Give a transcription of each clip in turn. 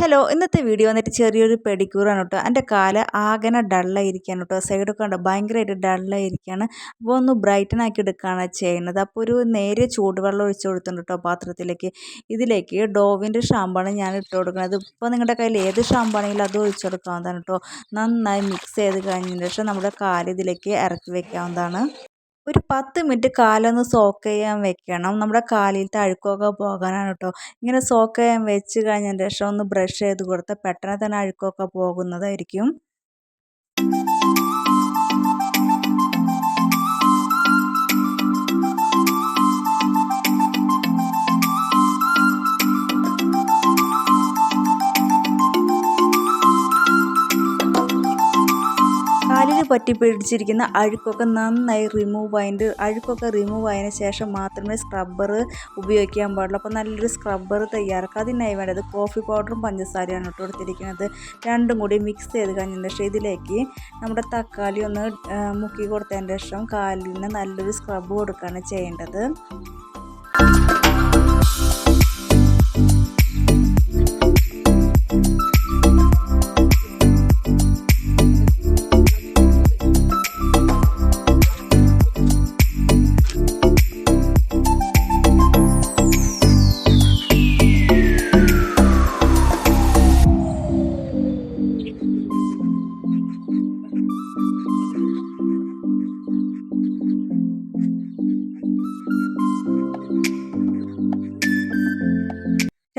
Hello ഇന്നത്തെ video വന്നിട്ട് ചെറിയൊരു പെഡിക്യൂറാണ് കേട്ടോ എന്റെ കാൽ ആകെ ഡള്ളായിരിക്കുകയാണ് കേട്ടോ സൈഡൊക്കെ ഉണ്ടോ ഭയങ്കരമായിട്ട് ഡള്ളായിരിക്കുകയാണ് അപ്പോൾ ഒന്ന് ബ്രൈറ്റൻ ആക്കി എടുക്കുകയാണ് ചെയ്യുന്നത്. അപ്പോൾ ഒരു നേരെ ചൂടുവെള്ളം ഒഴിച്ചു കൊടുത്തിട്ടുണ്ട് കേട്ടോ പാത്രത്തിലേക്ക്. ഇതിലേക്ക് ഡോവിന്റെ ഷാമ്പാണ് ഞാൻ ഇട്ട് കൊടുക്കുന്നത്. ഇപ്പോൾ നിങ്ങളുടെ കയ്യിൽ ഏത് ഷാമ്പാണെങ്കിലും അത് ഒഴിച്ചു കൊടുക്കാവുന്നതാണ് കേട്ടോ നന്നായി മിക്സ് ചെയ്ത് കഴിഞ്ഞതിന് ശേഷം നമ്മുടെ കാൽ ഇതിലേക്ക് ഇറക്കി വെക്കാവുന്നതാണ്. ഒരു പത്ത് മിനിറ്റ് കാലൊന്ന് സോക്ക് ചെയ്യാൻ വെക്കണം. നമ്മുടെ കാലിലത്തെ അഴുക്കൊക്കെ പോകാനാണ് കേട്ടോ ഇങ്ങനെ സോക്ക് ചെയ്യാൻ വെച്ച് കഴിഞ്ഞതിന് ശേഷം ഒന്ന് ബ്രഷ് ചെയ്ത് കൊടുത്താൽ പെട്ടെന്ന് തന്നെ അഴുക്കൊക്കെ പോകുന്നതായിരിക്കും. പറ്റി പിടിച്ചിരിക്കുന്ന അഴുക്കൊക്കെ നന്നായി റിമൂവ് ആയിട്ട് അഴുക്കൊക്കെ റിമൂവ് ആയതിന് ശേഷം മാത്രമേ സ്ക്രബ്ബർ ഉപയോഗിക്കാൻ പാടുള്ളൂ. അപ്പോൾ നല്ലൊരു സ്ക്രബ്ബർ തയ്യാറാക്കുക. അതിനായി വേണ്ടത് കോഫി പൗഡറും പഞ്ചസാരയാണ് ഇട്ട് കൊടുത്തിരിക്കുന്നത്. രണ്ടും കൂടി മിക്സ് ചെയ്ത് കഴിഞ്ഞതിന് ശേഷം ഇതിലേക്ക് നമ്മുടെ തക്കാളി ഒന്ന് മുക്കി കൊടുത്തതിന് ശേഷം കാലിന് നല്ലൊരു സ്ക്രബ് കൊടുക്കുകയാണ് ചെയ്യേണ്ടത്.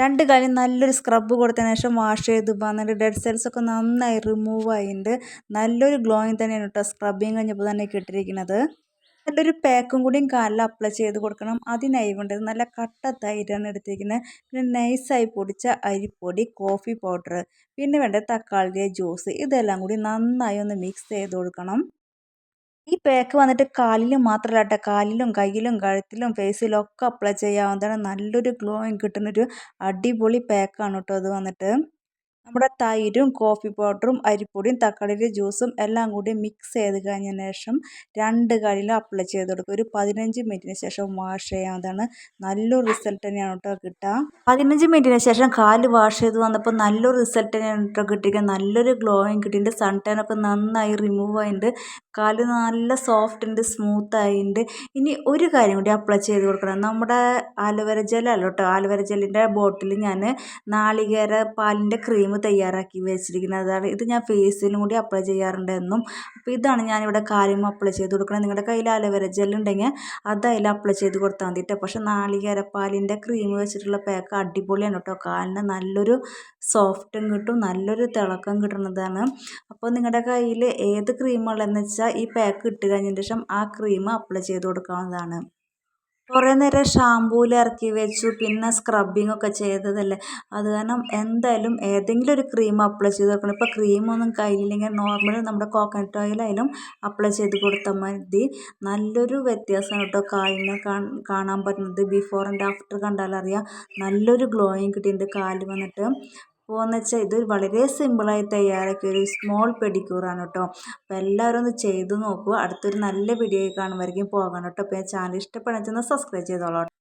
രണ്ട് കാലും നല്ലൊരു സ്ക്രബ് കൊടുത്തതിന് ശേഷം വാഷ് ചെയ്ത് വന്നിട്ട് ഡെഡ് സെൽസ് ഒക്കെ നന്നായി റിമൂവ് ആയിട്ടുണ്ട്. നല്ലൊരു ഗ്ലോയിങ് തന്നെയാണ് കേട്ടോ സ്ക്രബിങ് കഴിഞ്ഞപ്പോൾ തന്നെ കിട്ടിയിരിക്കുന്നത്. നല്ലൊരു പാക്കും കൂടിയും കാലിൽ അപ്ലൈ ചെയ്ത് കൊടുക്കണം. അതിനായി വേണ്ടത് നല്ല കട്ട തൈരാണ് എടുത്തിരിക്കുന്നത്. പിന്നെ നൈസായി പൊടിച്ച അരിപ്പൊടി കോഫി പൗഡർ പിന്നെ വേണ്ടത് തക്കാളിയുടെ ജ്യൂസ് ഇതെല്ലാം കൂടി നന്നായി ഒന്ന് മിക്സ് ചെയ്ത് കൊടുക്കണം. ഈ പാക്ക് വന്നിട്ട് കാലിൽ മാത്രമല്ല കേട്ടോ കാലിലും കയ്യിലും കഴുത്തിലും ഫേസിലും ഒക്കെ അപ്ലൈ ചെയ്യാവുന്നതാണ്. നല്ലൊരു ഗ്ലോയിങ് കിട്ടുന്നൊരു അടിപൊളി പാക്കാണ് കേട്ടോ അത് വന്നിട്ട്. നമ്മുടെ തൈരും കോഫി പൗഡറും അരിപ്പൊടിയും തക്കാളിയുടെ ജ്യൂസും എല്ലാം കൂടി മിക്സ് ചെയ്ത് കഴിഞ്ഞതിന് ശേഷം രണ്ട് കാലിലും അപ്ലൈ ചെയ്ത് കൊടുക്കുക. ഒരു പതിനഞ്ച് മിനിറ്റിന് ശേഷം വാഷ് ചെയ്യാവുന്നതാണ്. നല്ലൊരു റിസൾട്ട് തന്നെയാണ് കേട്ടോ കിട്ടുക. പതിനഞ്ച് മിനിറ്റിന് ശേഷം കാൽ വാഷ് ചെയ്ത് വന്നപ്പോൾ നല്ലൊരു റിസൾട്ട് തന്നെയാണ് കേട്ടോ കിട്ടിയിരിക്കുന്നത് നല്ലൊരു ഗ്ലോയിങ് കിട്ടിയിട്ടുണ്ട്. സൺ ടൈനൊക്കെ നന്നായി റിമൂവ് ആയിട്ടുണ്ട്. കാൽ നല്ല സോഫ്റ്റ് ഉണ്ട് സ്മൂത്ത് ആയിട്ടുണ്ട് ഇനി ഒരു കാര്യം കൂടി അപ്ലൈ ചെയ്ത് കൊടുക്കണം. നമ്മുടെ ആലുവര ജെല്ലല്ല കേട്ടോ. ആലുവര ജെല്ലിന്റെ ബോട്ടിൽ ഞാൻ നാളികേര പാലിന്റെ ക്രീം തയ്യാറാക്കി വെച്ചിരിക്കുന്നതാണ് ഇത് ഞാൻ ഫേസിലും കൂടി അപ്ലൈ ചെയ്യാറുണ്ട് എന്നും. അപ്പോൾ ഇതാണ് ഞാനിവിടെ കാര്യം അപ്ലൈ ചെയ്ത് കൊടുക്കുന്നത്. നിങ്ങളുടെ കയ്യിൽ ആലുവര ജെൽ ഉണ്ടെങ്കിൽ അത് അപ്ലൈ ചെയ്ത് കൊടുത്താൽ മതി കേട്ടോ പക്ഷേ നാളികേര പാലിന്റെ ക്രീം വെച്ചിട്ടുള്ള പാക്ക് അടിപൊളിയാണ് കേട്ടോ കാലിന് നല്ലൊരു സോഫ്റ്റും കിട്ടും നല്ലൊരു തിളക്കം കിട്ടുന്നതാണ്. അപ്പോൾ നിങ്ങളുടെ കയ്യിൽ ഏത് ക്രീമുള്ളതെന്ന് വെച്ചാൽ ഈ പാക്ക് ഇട്ട് കഴിഞ്ഞതിന് ശേഷം ആ ക്രീം അപ്ലൈ ചെയ്ത് കൊടുക്കാവുന്നതാണ്. കുറേ നേരം ഷാമ്പൂവിൽ ഇറക്കി വെച്ചു പിന്നെ സ്ക്രബിങ് ഒക്കെ ചെയ്തതല്ലേ. അത് കാരണം എന്തായാലും ഏതെങ്കിലും ഒരു ക്രീം അപ്ലൈ ചെയ്ത് കൊടുക്കണം ഇപ്പോൾ ക്രീമൊന്നും കയ്യിലില്ലെങ്കിൽ നോർമൽ നമ്മുടെ കോക്കനട്ട് ഓയിലായാലും അപ്ലൈ ചെയ്ത് കൊടുത്താൽ മതി. നല്ലൊരു വ്യത്യാസമാണ് കേട്ടോ കാലിനെ കാണാൻ പറ്റുന്നത്. ബിഫോർ ആൻഡ് ആഫ്റ്റർ കണ്ടാലറിയാം. നല്ലൊരു ഗ്ലോയിങ് കിട്ടിയിട്ടുണ്ട് കാൽ വന്നിട്ട്. പോകുന്നത് വെച്ചാൽ ഇത് വളരെ സിമ്പിളായി തയ്യാറാക്കിയ ഒരു സ്മോൾ പെഡിക്യൂറാണ് കേട്ടോ അപ്പോൾ എല്ലാവരും ഒന്ന് ചെയ്ത് നോക്കുക അടുത്തൊരു നല്ല വീഡിയോ കാണുമായിരിക്കും. പോകണം കേട്ടോ അപ്പോൾ ചാനൽ ഇഷ്ടപ്പെടുന്ന സബ്സ്ക്രൈബ് ചെയ്തോളാം